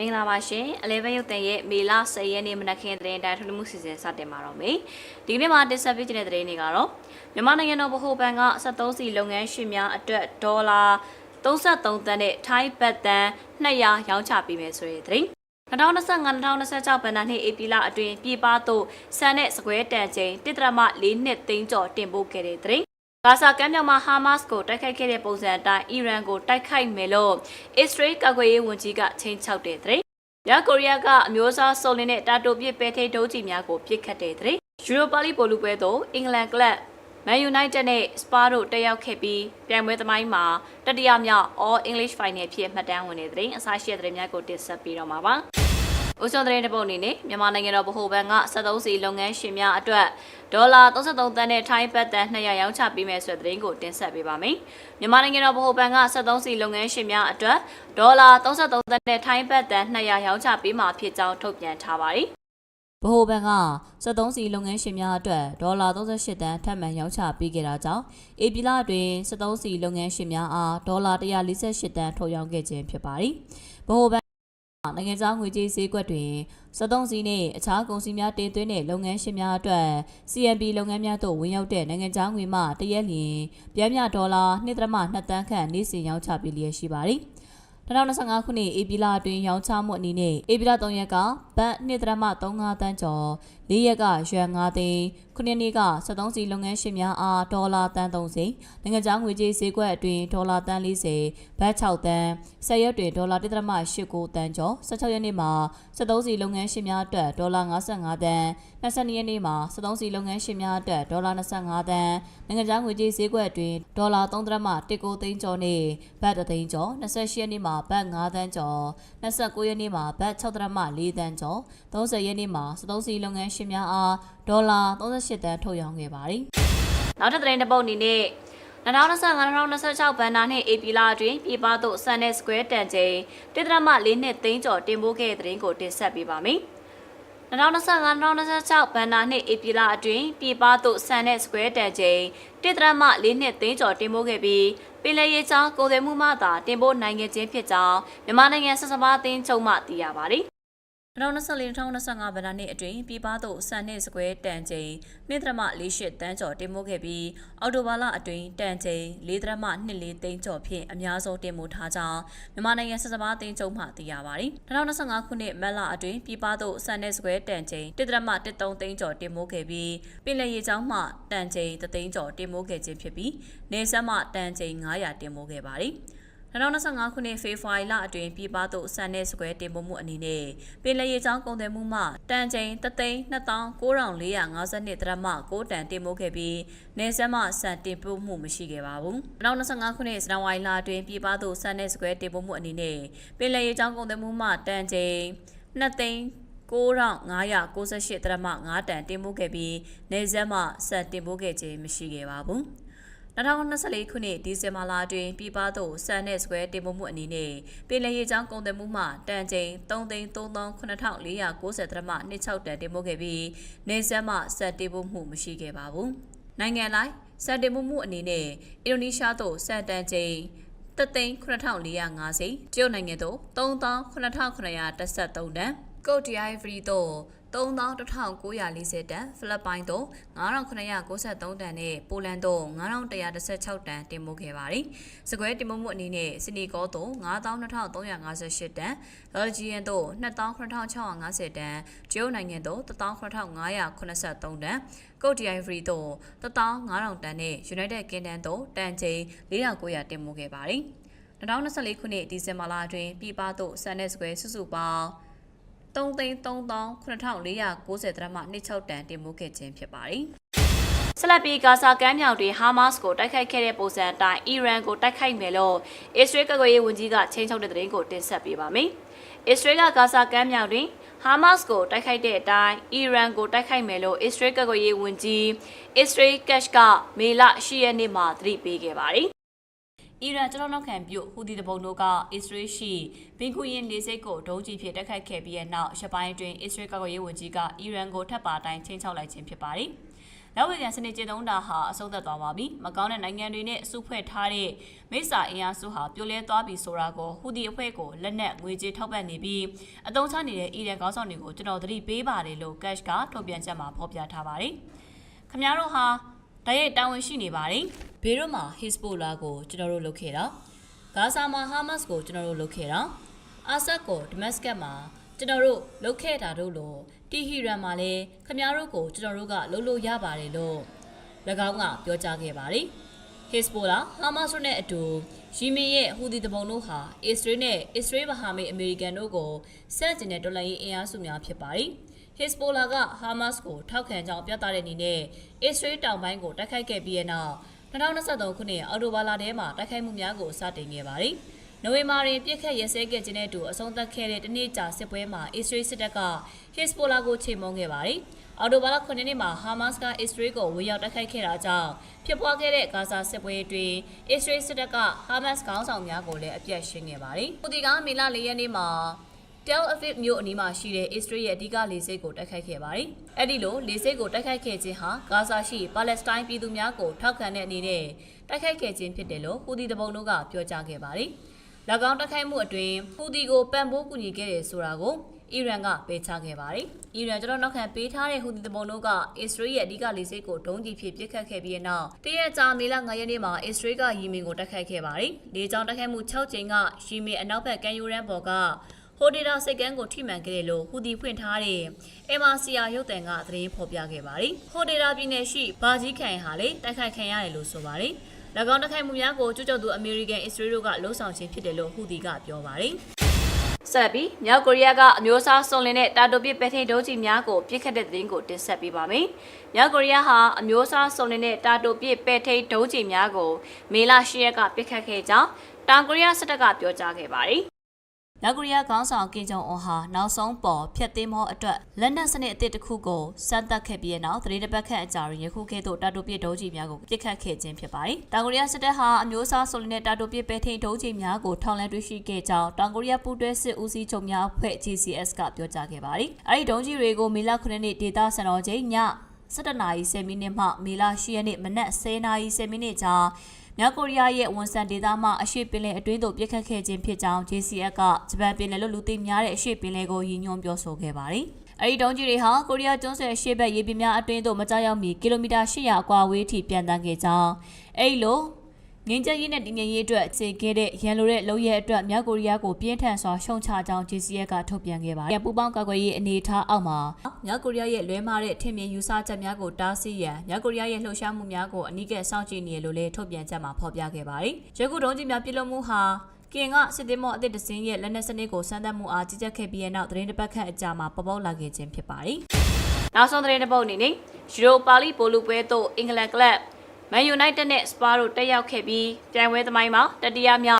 မင်္ဂလာပါရှင်အလဲဘဲရုပ်သင်ရဲ့မေလ10ရက်နေ့မနက်ခင်းသတင်းတိုင်းထုတ်လွှင့်မှုစီစဉ်စတင်ပါတော့မယ်ဒီကနေ့မှာတင်ဆက်ပေးခြင်းတဲ့သတင်းတွေကတော့မြန်မာနိုင်ငံတော်ဗဟိုဘဏ်က73စီလုပ်ငန်းရှင်များအတွက်ဒေါ်လာ33သန်းနဲ့ထိုင်းဘတ်တန်200ရောင်းချပေးမယ်ဆိုတဲ့သတင်း2025-2026ဘဏ္ဍာနှစ်ဧပြီလအတွင်းပြည်ပသို့ဆန်နဲ့စကွဲတန်ချိန်1.4နှစ်သိန်းကျော်တင်ပို့ခဲ့တဲ့သတင်း ဂါဇာကမ်းမြောင်မှာဟာမတ်စ်ကိုတိုက်ခိုက်ခဲ့တဲ့ပုံစံအတိုင်းအီရန်ကိုတိုက်ခိုက်မယ်လို့အစ္စရေးကာကွယ်ရေးဝန်ကြီးကချိန်ချောက်တဲ့တဲ့။မြောက်ကိုရီးယားကအမျိုးအစားစုံလင်တဲ့တာတိုပစ်ပဲထိတ်ဒုံးကျည်များကိုပစ်ခတ်တဲ့တဲ့။ယူရိုပါလီပိုလူပွဲသို့အင်္ဂလန်ကလပ်မန်ယူနိုက်တက်နဲ့စပါတို့တက်ရောက်ခဲ့ပြီးပြိုင်ပွဲသမိုင်းမှာတတိယမြောက် All English Final ဖြစ်မှတ်တမ်းဝင်တဲ့တဲ့အစားရှိတဲ့တဲ့များကိုတင်ဆက်ပေးတော့မှာပါ။ ဦးစွန်သတင်းတပုတ်အနေနဲ့မြန်မာနိုင်ငံတော်ဗဟိုဘဏ်က73စီလုပ်ငန်းရှင်များအတွက်ဒေါ်လာ33သန်းနဲ့ထိုင်းဘတ်တန်200ရောင်းချပေးမယ်ဆိုတဲ့သတင်းကိုတင်ဆက်ပေးပါမယ်။မြန်မာနိုင်ငံတော်ဗဟိုဘဏ်က73စီလုပ်ငန်းရှင်များအတွက်ဒေါ်လာ33သန်းနဲ့ထိုင်းဘတ်တန်200ရောင်းချပေးမှာဖြစ်ကြောင်းထုတ်ပြန်ထားပါတယ်။ဗဟိုဘဏ်က73စီလုပ်ငန်းရှင်များအတွက်ဒေါ်လာ38တန်းထပ်မံရောင်းချပေးခဲ့တာကြောင့်ဧပြီလအတွင်း73စီလုပ်ငန်းရှင်များအားဒေါ်လာ148တန်းထုတ်ရောင်းခဲ့ခြင်းဖြစ်ပါတယ်။ဗဟိုဘဏ် နိုင်ငံခြားငွေကြေးဈေးကွက်တွင်73စီးနှင့်အခြားကုန်စည်များတင်သွင်းတဲ့လုပ်ငန်းရှင်များအတွက် CNP လုပ်ငန်းများသို့ဝင်ရောက်တဲ့နိုင်ငံခြားငွေမှတရက်လျင်ပြမ်းမြဒေါ်လာ2.2တန်းခန့်နေ့စဉ်ရောင်းချပေးလျက်ရှိပါသည်2025ခုနှစ်ဧပြီလအတွင်းရောင်းချမှုအနေနဲ့ဧပြီလ3ရက်ကဘတ်2.35တန်းကျော် ၄ရက်ကရွှန်5သိန်းခုနှစ်နေ့က73စီလုပ်ငန်းရှင်များအားဒေါ်လာတန်း30နိုင်ငံခြားငွေကြေးဈေးကွက်အတွင်းဒေါ်လာတန်း40ဘတ်6တန်း10ရက်တွင်ဒေါ်လာ1.89တန်းကျော်16ရက်နေ့မှာ73စီလုပ်ငန်းရှင်များအတွက်ဒေါ်လာ55တန်း22ရက်နေ့မှာ73စီလုပ်ငန်းရှင်များအတွက်ဒေါ်လာ25တန်းနိုင်ငံခြားငွေကြေးဈေးကွက်အတွင်းဒေါ်လာ3.19သိန်းကျော်နဲ့ဘတ်3သိန်းကျော်28ရက်နေ့မှာဘတ်5တန်းကျော်29ရက်နေ့မှာဘတ်6.4တန်းကျော်30ရက်နေ့မှာ73စီလုပ်ငန်းရှင်များအားဒေါ်လာ38တန်းထုတ်ရောင်းခဲ့ပါတယ်။နောက်တစ်သတင်းတစ်ပုဒ်အနေနဲ့2025-2026ဘဏ္ဍာနှစ် AP လအတွင်းပြည်ပသို့ဆန်တဲ့ square တန်ချိန်1.4နှစ်သိန်းကျော်တင်ပို့ခဲ့တဲ့သတင်းကိုတင်ဆက်ပေးပါမယ်။2025-2026ဘဏ္ဍာနှစ် AP လအတွင်းပြည်ပသို့ဆန်တဲ့ square တန်ချိန်1.4နှစ်သိန်းကျော်တင်ပို့ခဲ့ပြီးပင်လယ်ရေချောင်းကိုယ်သွယ်မှုမှသာတင်ပို့နိုင်ခဲ့ခြင်းဖြစ်ကြောင်းမြန်မာနိုင်ငံဆက်စပါအသင်းချုပ်မှသိရပါတယ်။ 2024-2025ဗဏ္ဍာနှစ်အတွင်းပြည်ပသို့ဆန်နှင့်စကွဲတန်ချိန်2.48တန်းကျော်တင်ပို့ခဲ့ပြီးအော်တိုဘာလအတွင်းတန်ချိန်4.24သိန်းကျော်ဖြင့်အများဆုံးတင်ပို့ထားကြောင်းမြန်မာနိုင်ငံစစ်စပါးအသင်းချုပ်မှသိရပါတယ်။2025ခုနှစ်မတ်လအတွင်းပြည်ပသို့ဆန်နှင့်စကွဲတန်ချိန်1.13သိန်းကျော်တင်ပို့ခဲ့ပြီးပင်လယ်ရေကြောင်းမှတန်ချိန်3သိန်းကျော်တင်ပို့ခဲ့ခြင်းဖြစ်ပြီးနေဆက်မှတန်ချိန်900တင်ပို့ခဲ့ပါတယ်။ 2025ခုနှစ်ဖေဖော်ဝါရီလအတွင်းပြည်ပသို့ဆန်တဲ့စကွဲတင်ပို့မှုအနေနဲ့ပင်လယ်ရေကြောင်းကုန်သွယ်မှုမှတန်ချိန်3,2452ဒရမ6တန်တင်ပို့ခဲ့ပြီးနေဆက်မှဆန်တင်ပို့မှုမရှိခဲ့ပါဘူး2025ခုနှစ်ဇန်နဝါရီလအတွင်းပြည်ပသို့ဆန်တဲ့စကွဲတင်ပို့မှုအနေနဲ့ပင်လယ်ရေကြောင်းကုန်သွယ်မှုမှတန်ချိန်2သိန်း9598ဒရမ9တန်တင်ပို့ခဲ့ပြီးနေဆက်မှဆန်တင်ပို့ခဲ့ခြင်းမရှိခဲ့ပါဘူး။ 2024ခုနှစ်ဒီဇင်ဘာလအတွင်းပြည်ပသို့ဆန်တဲ့စကွဲတင်ပို့မှုအနေနဲ့ပင်လယ်ရေကြောင်းကုန်သွယ်မှုမှတန်ချိန်3,3490ဒရမ26တန်တင်ပို့ခဲ့ပြီးနေဆက်မှဆက်တင်ပို့မှုမရှိခဲ့ပါဘူး။နိုင်ငံလိုက်စက်တင်ပို့မှုအနေနဲ့အင်ဒိုနီးရှားသို့စံတန်ချိန်3,9450ကျုပ်နိုင်ငံသို့3,8913တန် ကုတ်တီအိုင်ဗရီသို့31940တန်ဖိလစ်ပိုင်သို့9993တန်နဲ့ပိုလန်သို့9116တန်တင်ပို့ခဲ့ပါတယ်။စကွဲတင်ပို့မှုအနေနဲ့စနီကောသို့92358တန်၊ဘယ်လ်ဂျီယံသို့28650တန်၊ဂျိုးနိုင်ငံသို့18583တန်၊ကုတ်တီအိုင်ဗရီသို့15000တန်နဲ့ United Kingdom သို့တန်ချိန်4900တင်ပို့ခဲ့ပါတယ်။2024ခုနှစ်ဒီဇင်ဘာလအတွင်းပြည်ပသို့ဆန်တဲ့စကွဲစုစုပေါင်း 3,3490ဒရမ26တန်တင်ပို့ခဲ့ခြင်းဖြစ်ပါတယ်။ဆလပီဂါဇာကမ်းမြောင်တွင်ဟာမတ်စ်ကိုတိုက်ခိုက်ခဲ့တဲ့ပုံစံအတိုင်းအီရန်ကိုတိုက်ခိုက်မယ်လို့အစ္စရေးကာကွယ်ရေးဝန်ကြီးကချိန်ချောက်တဲ့သတင်းကိုတင်ဆက်ပေးပါမယ်။အစ္စရေးကဂါဇာကမ်းမြောင်တွင်ဟာမတ်စ်ကိုတိုက်ခိုက်တဲ့အတိုင်းအီရန်ကိုတိုက်ခိုက်မယ်လို့အစ္စရေးကာကွယ်ရေးဝန်ကြီးအစ္စရေးကက်ရှ်ကမေလ10ရက်နေ့မှာသတိပေးခဲ့ပါတယ် အီရန်ကျွန်တော်နောက်ခံပြုဟူဒီတဘုံတို့ကအစ္စရေးရှိဘင်ကူရင်လေဆိပ်ကိုဒုံးကျည်ဖြင့်တိုက်ခိုက်ခဲ့ပြီးတဲ့နောက်ရပိုင်းတွင်အစ္စရေးကာကွယ်ရေးဝန်ကြီးကအီရန်ကိုထပ်ပါတိုင်းချင်းချောက်လိုက်ခြင်းဖြစ်ပါတယ်။လက်ဝဲကန်စနစ်ကျင့်သုံးတာဟာအဆုံးသတ်သွားပါပြီ။မကောင်းတဲ့နိုင်ငံတွေနဲ့စုဖွဲ့ထားတဲ့မိစ္ဆာအင်အားစုဟာပြိုလဲသွားပြီဆိုတာကိုဟူဒီအဖွဲ့ကိုလက်နက်ငွေကြေးထောက်ပံ့နေပြီးအသုံးချနေတဲ့အီရန်ခေါင်းဆောင်တွေကိုကျွန်တော်သတိပေးပါတယ်လို့ Cash ကထုတ်ပြန်ချက်မှာဖော်ပြထားပါတယ်။ခင်ဗျားတို့ဟာတရက်တာဝန်ရှိနေပါတယ်။ ဘေးတော့မှာ Hezbollah ကိုကျွန်တော်တို့လုပ်ခဲ့တာ။ဂါဇာမှာ Hamas ကိုကျွန်တော်တို့လုပ်ခဲ့တာ။အာဆတ်ကို Damascus မှာကျွန်တော်တို့လုပ်ခဲ့တာတို့လို့တီဟီရန်မှာလည်းခင်ဗျားတို့ကိုကျွန်တော်တို့ကလုပ်လို့ရပါတယ်လို့၎င်းကပြောကြားခဲ့ပါတယ်။ Hezbollah, Hamas တို့နဲ့အတူယီမင်ရဲ့ဟူဒီတပုံတို့ဟာအစ္စရေးနဲ့အစ္စရေးမဟာမိတ်အမေရိကန်တို့ကိုစန့်ကျင်တဲ့တော်လှန်ရေးအင်အားစုများဖြစ်ပါတယ်။ Hezbollah က Hamas ကိုထောက်ခံကြောင်းပြသတဲ့အနေနဲ့အစ္စရေးတောင်ပိုင်းကိုတိုက်ခိုက်ခဲ့ပြီးတဲ့နောက် 2023ခုနှစ်အောက်တိုဘာလထဲမှာတိုက်ခိုက်မှုများကိုစတင်ခဲ့ပါတယ်။နိုဝင်ဘာတွင်ပြစ်ခတ်ရဲစဲခဲ့ခြင်းနဲ့အတူအဆုံးသတ်ခဲ့တဲ့တနေ့ကြာစစ်ပွဲမှာအစ္စရေးစစ်တပ်က Hezbollah ကိုချိန်မုံခဲ့ပါတယ်။အော်တိုဘာလ9ရက်နေ့မှာဟာမတ်စ်ကအစ္စရေးကိုဝင်ရောက်တိုက်ခိုက်ခဲ့တာကြောင့်ဖြစ်ပွားခဲ့တဲ့ဂါဇာစစ်ပွဲအတွင်းအစ္စရေးစစ်တပ်ကဟာမတ်စ်ခေါင်းဆောင်များကိုလည်းအပြတ်ရှင်းခဲ့ပါတယ်။ပူတီကမေလ၄ရက်နေ့မှာ Tel Aviv မြို့အနီးမှာရှိတဲ့အစ္စရေးရဲ့အဓိကလေဆိပ်ကိုတိုက်ခိုက်ခဲ့ပါတယ်။အဲ့ဒီလိုလေဆိပ်ကိုတိုက်ခိုက်ခဲ့ခြင်းဟာဂါဇာရှိပါလက်စတိုင်းပြည်သူများကိုထောက်ခံတဲ့အနေနဲ့တိုက်ခိုက်ခဲ့ခြင်းဖြစ်တယ်လို့ဟူဒီတပုံတို့ကပြောကြားခဲ့ပါတယ်။၎င်းတိုက်ခိုက်မှုအတွင်းဟူဒီကိုပံ့ပိုးကူညီခဲ့တယ်ဆိုတာကိုအီရန်ကပေးချခဲ့ပါတယ်။အီရန်ကျွန်တော်နောက်ခံပေးထားတဲ့ဟူဒီတပုံတို့ကအစ္စရေးရဲ့အဓိကလေဆိပ်ကိုဒုံးကျည်ဖြင့်ပစ်ခတ်ခဲ့ပြီးတဲ့နောက်တရက်ကြာမေလ9ရက်နေ့မှာအစ္စရေးကယီမင်ကိုတိုက်ခိုက်ခဲ့ပါတယ်။လေကြောင်းတိုက်ခိုက်မှု6ကြိမ်ကယီမင်အနောက်ဘက်ကန်ယူရန်ပေါ်က ဟိုဒေတာစိတ်ကန်းကိုထိမှန်ခဲ့တယ်လို့ဟူဒီဖွင့်ထားတဲ့ MRCR ရုပ်သံကသတင်းဖော်ပြခဲ့ပါတယ်။ဟိုဒေတာပြည်နယ်ရှိဘာဂျီခိုင်ဟာလေတိုက်ခိုက်ခံရတယ်လို့ဆိုပါတယ်။၎င်းတိုက်ခိုက်မှုများကိုကျွတ်ကျွတ်သူအမေရိကန်အစ္စရေးတို့ကလှုံ့ဆော်ခြင်းဖြစ်တယ်လို့ဟူဒီကပြောပါတယ်။ဆက်ပြီးမြောက်ကိုရီးယားကအမျိုးအစားစုံလင်တဲ့တာတိုပစ်ပဲထိန်ဒုံးကျည်များကိုပြစ်ခတ်တဲ့သတင်းကိုတင်ဆက်ပေးပါမယ်။မြောက်ကိုရီးယားဟာအမျိုးအစားစုံလင်တဲ့တာတိုပစ်ပဲထိန်ဒုံးကျည်များကိုမေလ10ရက်ကပြစ်ခတ်ခဲ့ကြောင်းတောင်ကိုရီးယားစစ်တပ်ကပြောကြားခဲ့ပါတယ်။ မြောက်ကိုရီးယားခေါင်းဆောင်ကင်ဂျုံအွန်ဟာနောက်ဆုံးပေါ်ဖျက်သိမ်းမောအတွက်လက်နက်စနစ်အသစ်တစ်ခုကိုစမ်းသပ်ခဲ့ပြီးတဲ့နောက်သတင်းတစ်ပတ်ခန့်အကြာတွင်ယခုကဲ့သို့တာတိုပစ်ဒုံးကျည်များကိုပြစ်ခတ်ခဲ့ခြင်းဖြစ်ပါတယ်။တောင်ကိုရီးယားစစ်တပ်ဟာအမျိုးအစားဆိုလနဲ့တာတိုပစ်ပဲထိန်ဒုံးကျည်များကိုထောင်လန်းတွေ့ရှိခဲ့ကြောင်းတောင်ကိုရီးယားပူးတွဲစစ်ဦးစီးချုပ်များအဖွဲ့ GCS ကပြောကြားခဲ့ပါတယ်။အဲဒီဒုံးကျည်တွေကိုမေလ9ရက်နေ့ဒေသစံတော်ချိန်ည7နာရီ10မိနစ်မှမေလ10ရက်နေ့မနက်10နာရီ10မိနစ်ကြား မြောက်ကိုရီးယားရဲ့ဝန်ဆန်ဒေသမှအရှိပင်လယ်အတွင်းသို့ပြစ်ခတ်ခဲ့ခြင်းဖြစ်ကြောင်း JCF ကဂျပန်ပင်လယ်လို့လူသိများတဲ့အရှိပင်လယ်ကိုရည်ညွှန်းပြောဆိုခဲ့ပါတယ်။အဲဒီတုံးကြီးတွေဟာကိုရီးယားကျွန်းဆွယ်ရှေ့ဘက်ရေပြင်များအတွင်းသို့မကြောက်ရောက်မီကီလိုမီတာ800အကွာအဝေးထိပြန်တန်းခဲ့ကြောင်းအဲဒီလို ငင်းကြရေးနဲ့တည်ငြိမ်ရေးအတွက်အခြေခဲ့တဲ့ရန်လိုတဲ့လုံရဲအတွက်မြောက်ကိုရီးယားကိုပြင်းထန်စွာရှုံချကြောင်း JCF ကထုတ်ပြန်ခဲ့ပါတယ်။ပူပေါင်းကာကွယ်ရေးအနေအထားအောက်မှာမြောက်ကိုရီးယားရဲ့လွဲမားတဲ့ထင်မြင်ယူဆချက်များကိုတားဆီးရန်မြောက်ကိုရီးယားရဲ့လှုပ်ရှားမှုများကိုအနီးကပ်စောင့်ကြည့်နေရလို့လည်းထုတ်ပြန်ချက်မှာဖော်ပြခဲ့ပါတယ်။ရခုတုံးကြီးများပြုလုပ်မှုဟာကင်ကစစ်သည်မော့အသစ်တစင်းရဲ့လက်နက်စနစ်ကိုစမ်းသပ်မှုအားကြီးကြပ်ခဲ့ပြီးတဲ့နောက်သတင်းတစ်ပတ်ခန့်အကြာမှာပေါ်ပေါက်လာခဲ့ခြင်းဖြစ်ပါတယ်။နောက်ဆုံးသတင်းတစ်ပုဒ်အနေနဲ့ယူရိုပါလီပိုလူပွဲသို့အင်္ဂလန်ကလပ် မန်ယူနိုက်တက်နဲ့စပါတို့တက်ရောက်ခဲ့ပြီးပြိုင်ပွဲသမိုင်းမှာတတိယမြောက်